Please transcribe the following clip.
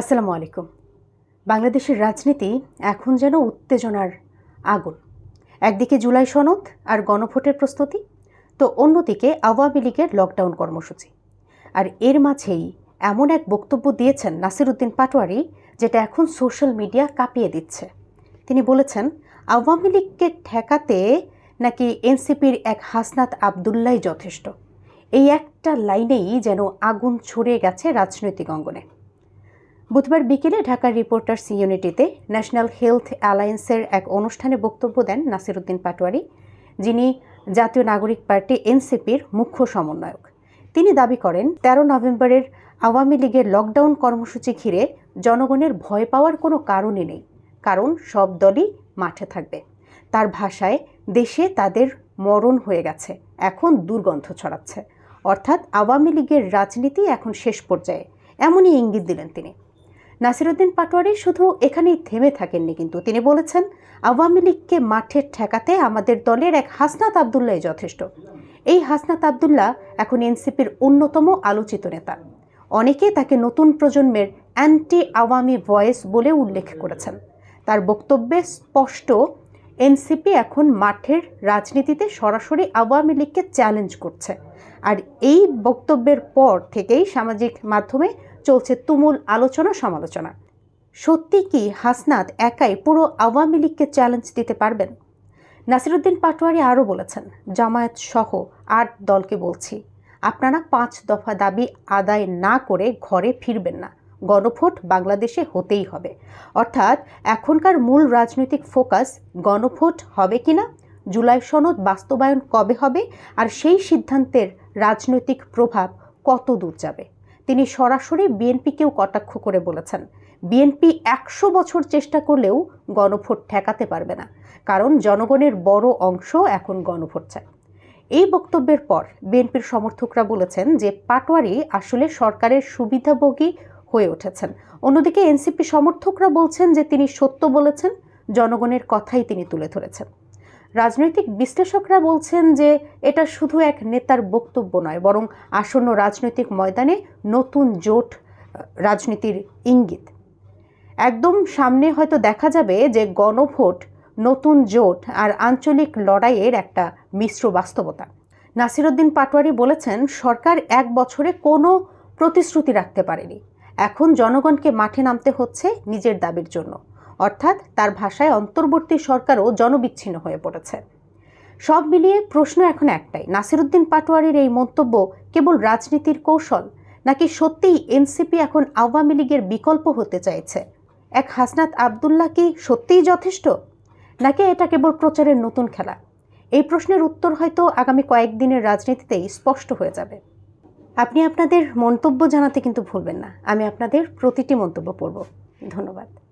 আসসালামু আলাইকুম। বাংলাদেশের রাজনীতি এখন যেন উত্তেজনার আগুন। একদিকে জুলাই সনদ আর গণভোটের প্রস্তুতি, তো অন্যদিকে আওয়ামী লীগের লকডাউন কর্মসূচি। আর এর মাঝেই এমন এক বক্তব্য দিয়েছেন নাসিরুদ্দিন পাটোয়ারি, যেটা এখন সোশ্যাল মিডিয়া কাঁপিয়ে দিচ্ছে। তিনি বলেছেন, আওয়ামী লীগকে ঠেকাতে নাকি এনসিপির এক হাসনাত আবদুল্লাই যথেষ্ট। এই একটা লাইনেই যেন আগুন ছড়িয়ে গেছে রাজনৈতিক অঙ্গনে। বুধবার বিকেলে ঢাকার রিপোর্টার্স ইউনিটিতে ন্যাশনাল হেলথ অ্যালায়েন্সের এক অনুষ্ঠানে বক্তব্য দেন নাসিরুদ্দিন পাটোয়ারি, যিনি জাতীয় নাগরিক পার্টি এনসিপির মুখ্য সমন্বয়ক। তিনি দাবি করেন, তেরো নভেম্বরের আওয়ামী লীগের লকডাউন কর্মসূচি ঘিরে জনগণের ভয় পাওয়ার কোনো কারণই নেই, কারণ সব দলই মাঠে থাকবে। তার ভাষায়, দেশে তাদের মরণ হয়ে গেছে, এখন দুর্গন্ধ ছড়াচ্ছে। অর্থাৎ আওয়ামী লীগের রাজনীতি এখন শেষ পর্যায়ে, এমনই ইঙ্গিত দিলেন তিনি। নাসিরুদ্দিন পাটোয়ারি শুধু এখানেই থেমে থাকেননি কিন্তু। তিনি বলেছেন, আওয়ামী লীগকে মাঠে ঠেকাতে আমাদের দলের এক হাসনাত আবদুল্লাহ যথেষ্ট। এই হাসনাত আবদুল্লাহ এখন এনসিপির অন্যতম আলোচিত নেতা। অনেকে তাকে নতুন প্রজন্মের অ্যান্টি আওয়ামী ভয়েস বলে উল্লেখ করেছেন। তার বক্তব্যে স্পষ্ট, এনসিপি এখন মাঠের রাজনীতিতে সরাসরি আওয়ামী লীগকে চ্যালেঞ্জ করছে। আর এই বক্তব্যের পর থেকেই সামাজিক মাধ্যমে চলছে তুমুল আলোচনা সমালোচনা। সত্যি কি হাসনাত একাই পুরো আওয়ামী লীগকে চ্যালেঞ্জ দিতে পারবেন? নাসিরুদ্দিন পাটোয়ারি আরও বলেছেন জামায়াত সহ আট দলকে বলছি। আপনারা পাঁচ দফা দাবি আদায় না করে ঘরে ফিরবেন না। গণভোট বাংলাদেশে হতেই হবে। অর্থাৎ এখনকার মূল রাজনৈতিক ফোকাস গণভোট হবে কিনা? জুলাই সনদ বাস্তবায়ন কবে হবে? আর সেই সিদ্ধান্তের রাজনৈতিক প্রভাব কত দূর যাবে? তিনি সরাসরি বিএনপিকেও কটাক্ষ করে বলেছেন। বিএনপি একশো বছর চেষ্টা করলেও গণভোট ঠেকাতে পারবে না, কারণ জনগণের বড় অংশ এখন গণভোট চায়। এই বক্তব্যের পর বিএনপির সমর্থকরা বলেছেন যে পাটোয়ারি আসলে সরকারের সুবিধাভোগী হয়ে উঠেছেন। অন্যদিকে এনসিপি সমর্থকরা বলছেন যে তিনি সত্য বলেছেন, জনগণের কথাই তিনি তুলে ধরেছেন। রাজনৈতিক বিশ্লেষকরা বলছেন যে এটা শুধু এক নেতার বক্তব্য নয়, বরং আসন্ন রাজনৈতিক ময়দানে নতুন জোট রাজনীতির ইঙ্গিত। একদম সামনে হয়তো দেখা যাবে যে গণভোট, নতুন জোট আর আঞ্চলিক লড়াইয়ের একটা মিশ্র বাস্তবতা। নাসিরুদ্দিন পাটোয়ারি বলেছেন, সরকার এক বছরে কোনো প্রতিশ্রুতি রাখতে পারেনি। এখন জনগণকে মাঠে নামতে হচ্ছে নিজের দাবির জন্য। অর্থাৎ তার ভাষায় অন্তর্বর্তী সরকারও জনবিচ্ছিন্ন হয়ে পড়েছে। সব মিলিয়ে প্রশ্ন এখন একটাই, নাসিরুদ্দিন পাটোয়ারির এই মন্তব্য কেবল রাজনীতির কৌশল, নাকি সত্যিই এনসিপি এখন আওয়ামী লীগের বিকল্প হতে চাইছে? এক হাসনাত আবদুল্লাহ কি সত্যিই যথেষ্ট? নাকি এটা কেবল প্রচারের নতুন খেলা? এই প্রশ্নের উত্তর হয়তো আগামী কয়েকদিনের রাজনীতিতেই স্পষ্ট হয়ে যাবে। আপনি আপনাদের মন্তব্য জানাতে কিন্তু ভুলবেন না। আমি আপনাদের প্রতিটি মন্তব্য পড়ব। ধন্যবাদ।